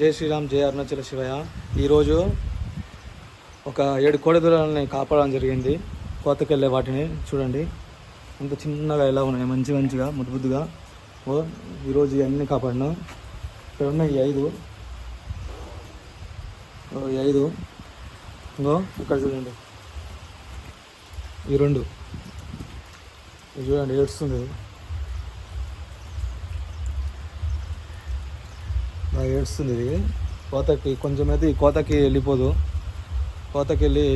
జై శ్రీరామ్ జై అరుణాచల శివయ్య. ఈరోజు ఒక ఏడు కోడెదూరాలని కాపాడడం జరిగింది. కోతకెళ్ళే వాటిని చూడండి. అంత చిన్నగా ఎలా ఉన్నాయి? మంచి మంచిగా ముద్దుబుద్దుగా ఓ ఈరోజు ఇవన్నీ కాపాడినా. ఇక్కడ ఉన్నాయి ఈ ఐదు. ఓ, ఈ ఐదు. ఇంకో ఇక్కడ చూడండి. ఈ రెండు. చూడండి ఏడుస్తుంది ఇది. బాగా ఏడుస్తుంది ఇది. కోతకి కొంచెం అయితే ఈ కోతకి వెళ్ళిపోదు. కోతకి వెళ్ళి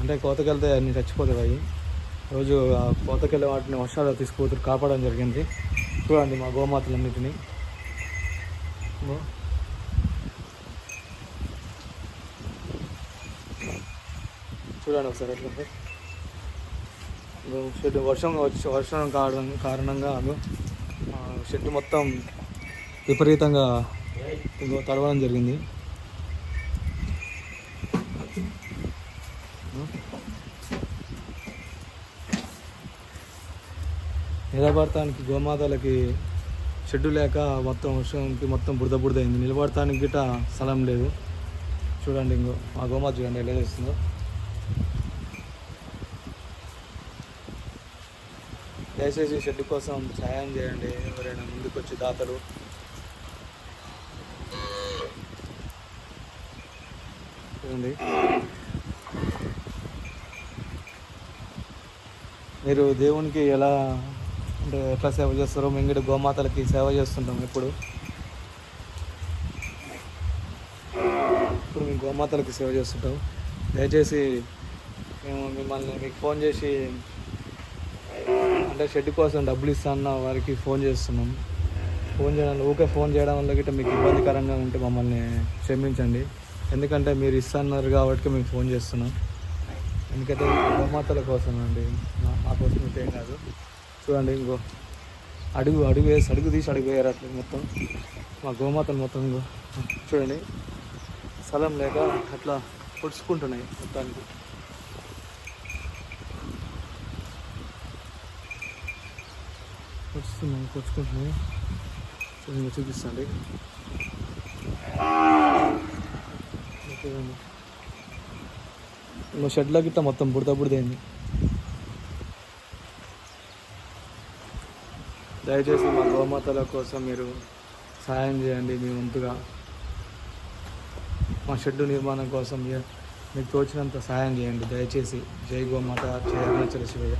అంటే కోతకి వెళ్తే అన్ని చచ్చిపోతాయి అవి. రోజు ఆ కోతకి వెళ్ళే వాటిని వర్షాలు తీసుకుపోతారు కాపాడడం జరిగింది. చూడండి మా గోమాతలన్నిటిని. చూడండి ఒకసారి ఎట్లా షెడ్ వర్షం వచ్చి వర్షం కావడం కారణంగా షెడ్ మొత్తం విపరీతంగా తడవడం జరిగింది. నిలబడటానికి గోమాతలకి షెడ్డు లేక మొత్తం వర్షంకి మొత్తం బురద బురద అయింది. నిలబడటానికి గిట స్థలం లేదు. చూడండి ఇంకో మా గోమాత చూడండి ఎలా చేస్తుందో. దయచేసి షెడ్ కోసం సహాయం చేయండి. ఎవరైనా ముందుకు వచ్చి దాతలు చూడండి మీరు దేవునికి ఎలా అంటే ఎట్లా సేవ చేస్తారో మేము గోమాతలకి సేవ చేస్తుంటాం ఎప్పుడు. ఇప్పుడు మేము గోమాతలకి సేవ చేస్తుంటాం. దయచేసి మేము మిమ్మల్ని మీకు ఫోన్ చేసి అంటే షెడ్ కోసం డబ్బులు ఇస్తాన్న వారికి ఫోన్ చేస్తున్నాం. ఫోన్ చేయడం ఊకే ఫోన్ చేయడం వల్ల గిట్ట మీకు ఇబ్బందికరంగా ఉంటే మమ్మల్ని క్షమించండి. ఎందుకంటే మీరు ఇస్తున్నారు కాబట్టి మేము ఫోన్ చేస్తున్నాం. ఎందుకంటే గోమాతల కోసం అండి. మా- కోసం ఇంకేం ఏం కాదు. చూడండి ఇంకో. అడుగు అడుగు వేసి అడుగు తీసి అడుగు వేయరు అట్లా మొత్తం. మా గోమాతలు మొత్తం ఇంకో. చూడండి. స్థలం లేక అట్లా పొడుచుకుంటున్నాయి మొత్తానికి. పొడుచుకున్నాయి పొడుచుకుంటున్నాయి. చూడండి చూపిస్తాండి చూడండి ఇంకో షెడ్లోకి ఇట్లా మొత్తం బుడత బుడదైంది దయచేసి మా గోమాతల కోసం మీరు సహాయం చేయండి మీ వంతుగా. మా షెడ్డు నిర్మాణం కోసం మీకు తోచినంత సహాయం చేయండి. దయచేసి జై గోమాత జయ అరుణాచల శివయ్య.